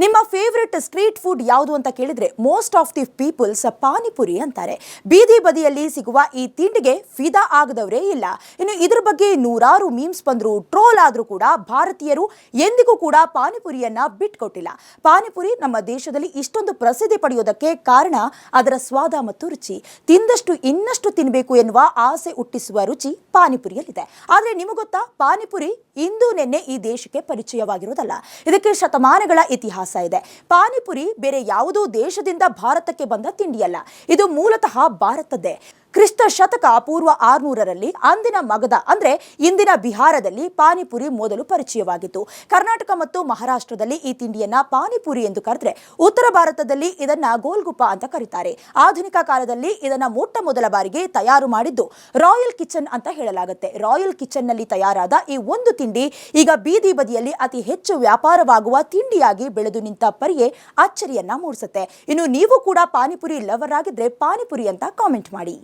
ನಿಮ್ಮ favourite street food ಯಾವುದು ಅಂತ ಕೇಳಿದ್ರೆ most of the peoples panipuri ಅಂತಾರೆ. ಬೀದಿ ಬದಿಯಲ್ಲಿ ಸಿಗುವ ಈ ತಿಂಡಿಗೆ ಫಿದಾ ಆಗದವರೇ ಇಲ್ಲ. ಇನ್ನು ಇದ್ರ ಬಗ್ಗೆ ನೂರಾರು ಮೀಮ್ಸ್ ಬಂದ್ರು, ಟ್ರೋಲ್ ಆದರೂ ಕೂಡ ಭಾರತೀಯರು ಎಂದಿಗೂ ಕೂಡ ಪಾನಿಪುರಿಯನ್ನ ಬಿಟ್ಕೊಟ್ಟಿಲ್ಲ. ಪಾನಿಪುರಿ ನಮ್ಮ ದೇಶದಲ್ಲಿ ಇಷ್ಟೊಂದು ಪ್ರಸಿದ್ಧಿ ಪಡೆಯೋದಕ್ಕೆ ಕಾರಣ ಅದರ ಸ್ವಾದ ಮತ್ತು ರುಚಿ. ತಿಂದಷ್ಟು ಇನ್ನಷ್ಟು ತಿನ್ನಬೇಕು ಎನ್ನುವ ಆಸೆ ಹುಟ್ಟಿಸುವ ರುಚಿ ಪಾನಿಪುರಿಯಲ್ಲಿದೆ. ಆದರೆ ನಿಮಗೆ ಗೊತ್ತಾ? ಪಾನಿಪುರಿ ಇಂದು ನಿನ್ನೆ ಈ ದೇಶಕ್ಕೆ ಪರಿಚಯವಾಗಿರುವುದಲ್ಲ ಇದಕ್ಕೆ ಶತಮಾನಗಳ ಇತಿಹಾಸ ಇದೆ. ಪಾನಿಪುರಿ ಬೇರೆ ಯಾವುದೋ ದೇಶದಿಂದ ಭಾರತಕ್ಕೆ ಬಂದ ತಿಂಡಿಯಲ್ಲ. ಇದು ಮೂಲತಃ ಭಾರತದ್ದೇ. ಕ್ರಿಸ್ತ ಶತಕ ಪೂರ್ವ ಆರ್ನೂರರಲ್ಲಿ ಅಂದಿನ ಮಗಧ ಅಂದ್ರೆ ಇಂದಿನ ಬಿಹಾರದಲ್ಲಿ ಪಾನಿಪುರಿ ಮೊದಲು ಪರಿಚಯವಾಗಿತ್ತು. ಕರ್ನಾಟಕ ಮತ್ತು ಮಹಾರಾಷ್ಟ್ರದಲ್ಲಿ ಈ ತಿಂಡಿಯನ್ನ ಪಾನಿಪುರಿ ಎಂದು ಕರೆದ್ರೆ ಉತ್ತರ ಭಾರತದಲ್ಲಿ ಇದನ್ನ ಗೋಲ್ಗುಪ್ಪ ಅಂತ ಕರೀತಾರೆ. ಆಧುನಿಕ ಕಾಲದಲ್ಲಿ ಇದನ್ನ ಮೊಟ್ಟ ಮೊದಲ ಬಾರಿಗೆ ತಯಾರು ಮಾಡಿದ್ದು ರಾಯಲ್ ಕಿಚನ್ ಅಂತ ಹೇಳಲಾಗುತ್ತೆ. ರಾಯಲ್ ಕಿಚನ್ನಲ್ಲಿ ತಯಾರಾದ ಈ ಒಂದು ತಿಂಡಿ ಈಗ ಬೀದಿ ಬದಿಯಲ್ಲಿ ಅತಿ ಹೆಚ್ಚು ವ್ಯಾಪಾರವಾಗುವ ತಿಂಡಿಯಾಗಿ ಬೆಳೆದು ನಿಂತ ಪರಿಯೆ ಅಚ್ಚರಿಯನ್ನ ಮೂಡಿಸುತ್ತೆ. ಇನ್ನು ನೀವು ಕೂಡ ಪಾನಿಪುರಿ ಲವರ್ ಆಗಿದ್ರೆ ಪಾನಿಪುರಿ ಅಂತ ಕಾಮೆಂಟ್ ಮಾಡಿ.